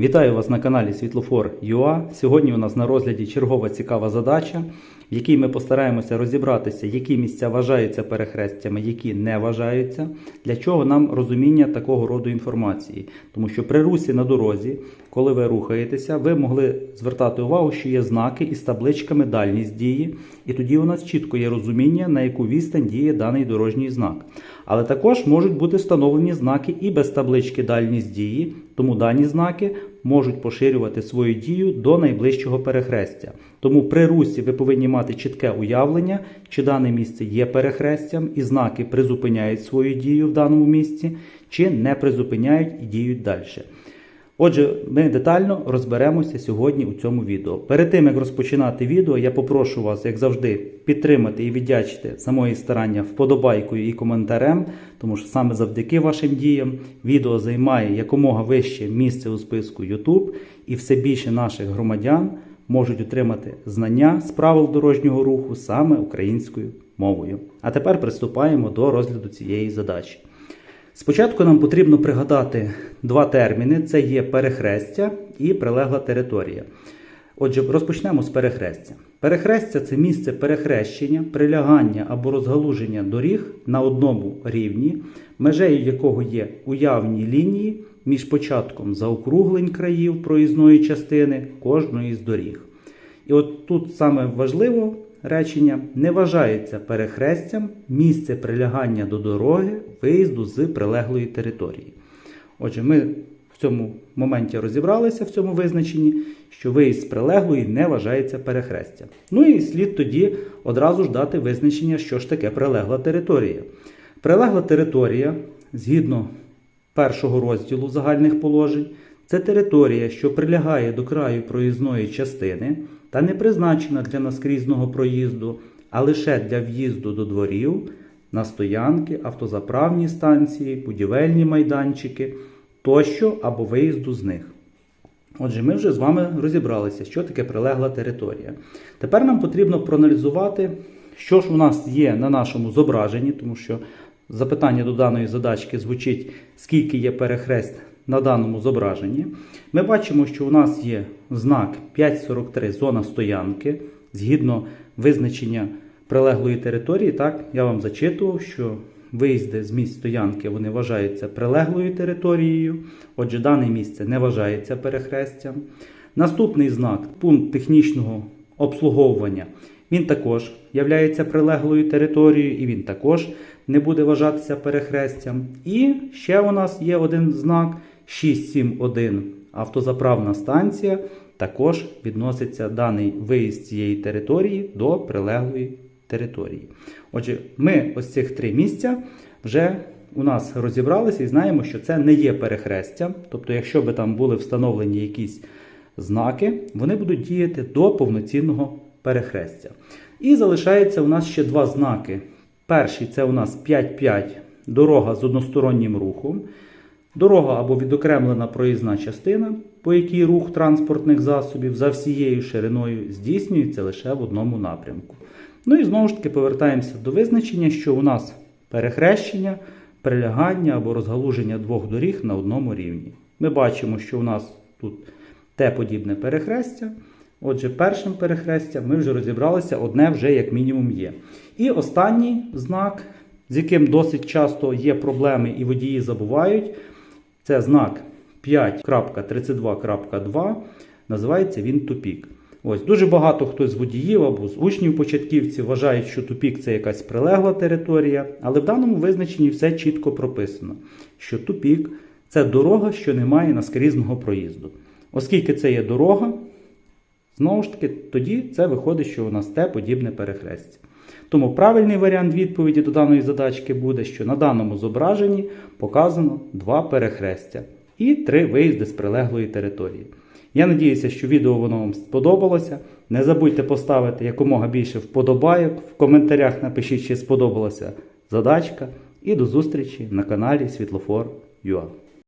Вітаю вас на каналі Світлофор ЮА. Сьогодні у нас на розгляді чергова цікава задача, в якій ми постараємося розібратися, які місця вважаються перехрестями, які не вважаються. Для чого нам розуміння такого роду інформації? Тому що при русі на дорозі, коли ви рухаєтеся, ви могли звертати увагу, що є знаки із табличками дальність дії, і тоді у нас чітко є розуміння, на яку відстань діє даний дорожній знак. Але також можуть бути встановлені знаки і без таблички дальність дії, тому дані знаки можуть поширювати свою дію до найближчого перехрестя. Тому при русі ви повинні мати чітке уявлення, чи дане місце є перехрестям, і знаки призупиняють свою дію в даному місці, чи не призупиняють і діють далі. Отже, ми детально розберемося сьогодні у цьому відео. Перед тим як розпочинати відео, я попрошу вас, як завжди, підтримати і віддячити за мої старання вподобайкою і коментарем, тому що саме завдяки вашим діям відео займає якомога вище місце у списку YouTube, і все більше наших громадян можуть отримати знання з правил дорожнього руху саме українською мовою. А тепер приступаємо до розгляду цієї задачі. Спочатку нам потрібно пригадати два терміни: це є перехрестя і прилегла територія. Отже, розпочнемо з перехрестя. Перехрестя це місце перехрещення, прилягання або розгалуження доріг на одному рівні, межею якого є уявні лінії між початком заокруглень країв проїзної частини кожної з доріг. І от тут саме важливо речення не вважається перехрестям місце прилягання до дороги виїзду з прилеглої території. Отже, ми в цьому моменті розібралися в цьому визначенні, що виїзд з прилеглої не вважається перехрестям. Ну і слід тоді одразу ж дати визначення, що ж таке прилегла територія. Прилегла територія, згідно першого розділу загальних положень, це територія, що прилягає до краю проїзної частини та не призначена для наскрізного проїзду, а лише для в'їзду до дворів, на стоянки, автозаправні станції, будівельні майданчики тощо або виїзду з них. Отже, ми вже з вами розібралися, що таке прилегла територія. Тепер нам потрібно проаналізувати, що ж у нас є на нашому зображенні, тому що запитання до даної задачки звучить, скільки є перехрест на даному зображенні. Ми бачимо, що у нас є знак 543 зона стоянки згідно визначення прилеглої території. Так, я вам зачитував, що виїзди з місць стоянки вони вважаються прилеглою територією. Отже, дане місце не вважається перехрестям. Наступний знак пункт технічного обслуговування. Він також є прилеглою територією, і він також не буде вважатися перехрестям. І ще у нас є один знак 671 автозаправна станція. Також відноситься даний виїзд цієї території до прилеглої території. Отже, ми ось цих три місця вже у нас розібралися і знаємо, що це не є перехрестя. Тобто, якщо би там були встановлені якісь знаки, вони будуть діяти до повноцінного перехрестя. І залишається у нас ще два знаки. Перший це у нас 5-5 дорога з одностороннім рухом. Дорога або відокремлена проїзна частина, по якій рух транспортних засобів за всією шириною здійснюється лише в одному напрямку. Ну і знову ж таки повертаємося до визначення, що у нас перехрещення, прилягання або розгалуження двох доріг на одному рівні. Ми бачимо, що у нас тут Т-подібне перехрестя. Отже, першим перехрестям ми вже розібралися, одне вже як мінімум є. І останній знак, з яким досить часто є проблеми і водії забувають, це знак 5.32.2. Називається він тупік. Ось Дуже багато хто з водіїв або з учнів-початківців вважають, що тупік це якась прилегла територія, але в даному визначенні все чітко прописано, що тупік це дорога, що не має наскрізного проїзду. Оскільки це є дорога, знову ж таки, тоді це виходить, що у нас те подібне перехрестя. Тому правильний варіант відповіді до даної задачки буде, що на даному зображенні показано два перехрестя і три виїзди з прилеглої території. Я надіюся, що відео воно вам сподобалося. Не забудьте поставити якомога більше вподобайок. В коментарях напишіть, чи сподобалася задачка. І до зустрічі на каналі Світлофор.ua